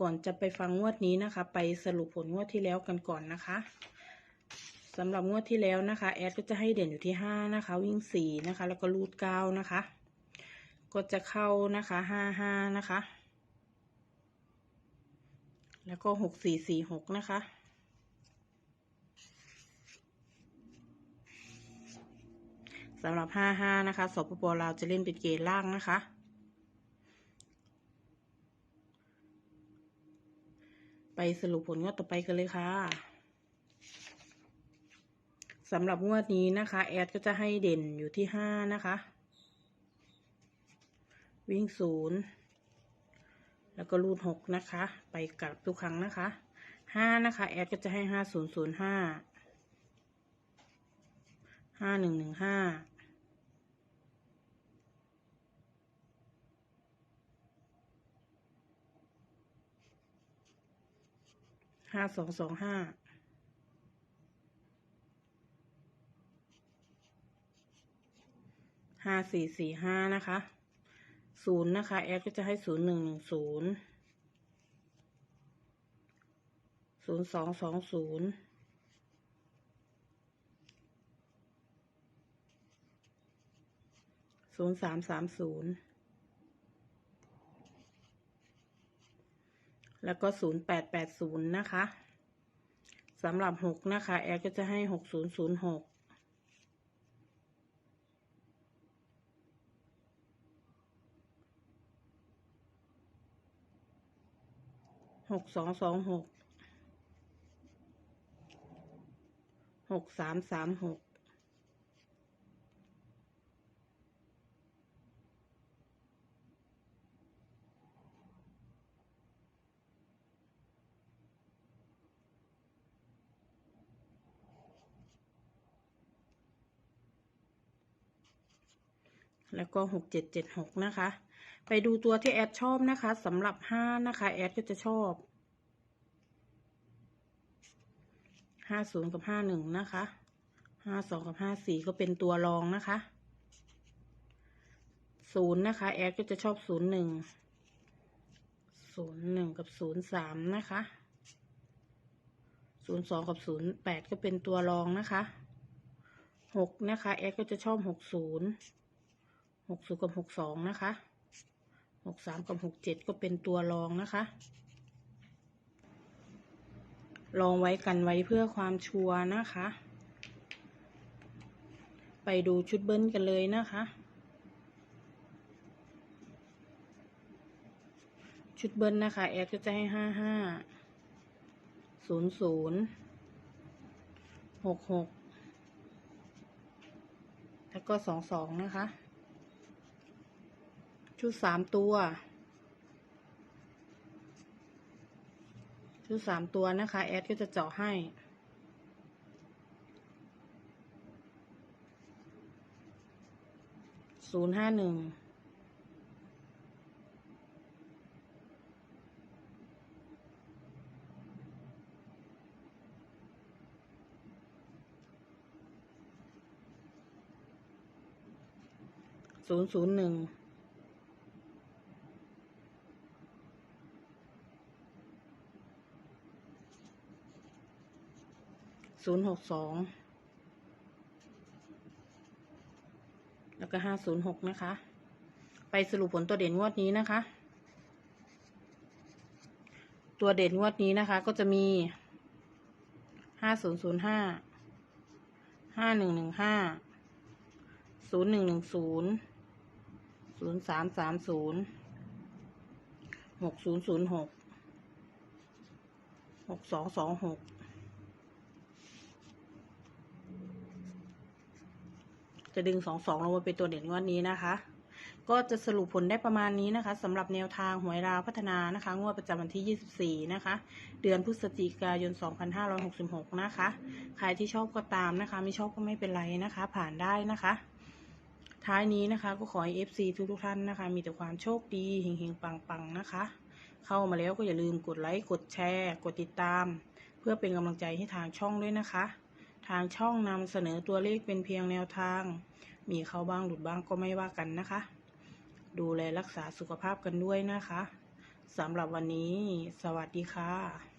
ก่อนจะไปฟังงวดนี้นะคะ ไปสรุปผลงวดที่แล้วกันก่อนนะคะสำหรับงวดที่แล้วนะคะ แอดก็จะให้เด่นอยู่ที่ห้านะคะ วิ่งสี่นะคะ แล้วก็รูดเก้านะคะ ก็จะเข้านะคะห้าห้านะคะ แล้วก็หกสี่สี่หกนะคะสำหรับห้าห้านะคะ สปปลาวจะเล่นเป็นเกณฑ์ล่างนะคะ ไปสรุปผลงวดต่อไปกันเลยค่ะสำหรับงวดนี้นะคะ แอดก็จะให้เด่นอยู่ที่ห้านะคะ วิ่งศูนย์แล้วก็รูดหกนะคะ ไปกลับทุกครั้งนะคะห้านะคะ แอดก็จะให้ห้าศูนย์ศูนย์ห้าห้าหนึ่งหนึ่งห้า ห้าสองสองห้าห้าสี่สี่ห้านะคะศูนย์นะคะ แอดก็จะให้ศูนย์หนึ่งหนึ่งศูนย์ศูนย์สองสองศูนย์ศูนย์สามสามศูนย์ แล้วก็ศูนย์แปดแปดศูนย์นะคะสำหรับหกนะคะ แอดก็จะให้หกศูนย์ศูนย์หกหกสองสองหก หกสามสามหก แล้วก็หกเจ็ดเจ็ดหกนะคะ ไปดูตัวที่แอดชอบนะคะสำหรับห้านะคะ แอดก็จะชอบห้าศูนย์กับห้าหนึ่งนะคะห้าสองกับห้าสี่ก็เป็นตัวรองนะคะศูนย์นะคะ แอดก็จะชอบศูนย์หนึ่งศูนย์หนึ่งกับศูนย์สามนะคะศูนย์สองกับศูนย์แปดก็เป็นตัวรองนะคะหกนะคะ แอดก็จะชอบหกศูนย์ หกศูนย์กับหกสองนะคะหกสามกับหกเจ็ดก็เป็นตัวรองนะคะ ลองไว้กันไว้เพื่อความชัวร์นะคะ ไปดูชุดเบิ้ลกันเลยนะคะ ชุดเบิ้ลนะคะ แอดก็จะให้ห้าห้าศูนย์ศูนย์หกหกแล้วก็สองสองนะคะ ชุดสามตัว ชุดสามตัวนะคะ แอดก็จะเจาะให้ ศูนย์ห้าหนึ่ง ศูนย์ศูนย์หนึ่ง ศูนย์หกสองแล้วก็ห้าศูนย์หกนะคะ ไปสรุปผลตัวเด่นงวดนี้นะคะ ตัวเด่นงวดนี้นะคะ ก็จะมีห้าศูนย์ศูนย์ห้าห้าหนึ่งหนึ่งห้าศูนย์หนึ่งหนึ่งศูนย์ศูนย์สามสามศูนย์หกศูนย์ศูนย์หกหกสองสองหก จะดึงสองสองลงมาเป็นตัวเด่นงวดนี้นะคะ ก็จะสรุปผลได้ประมาณนี้นะคะสำหรับแนวทางหวยราวพัฒนานะคะ งวดประจำวันที่ 24 นะคะ เดือนพฤศจิกายน 2566 นะคะ ใครที่ชอบก็ตามนะคะ ไม่ชอบก็ไม่เป็นไรนะคะ ผ่านได้นะคะ ท้ายนี้นะคะก็ขอให้ FC ทุกทุกๆท่านนะคะ มีแต่ความโชคดีเฮงๆปังๆนะคะ เข้ามาแล้วก็อย่าลืมกดไลค์กดแชร์ กดติดตาม เพื่อเป็นกำลังใจให้ทางช่องด้วยนะคะ ทางช่องนำเสนอตัวเลขเป็นเพียงแนวทาง มีเข้าบ้างหลุดบ้างก็ไม่ว่ากันนะคะ ดูแลรักษาสุขภาพกันด้วยนะคะสำหรับวันนี้ สวัสดีค่ะ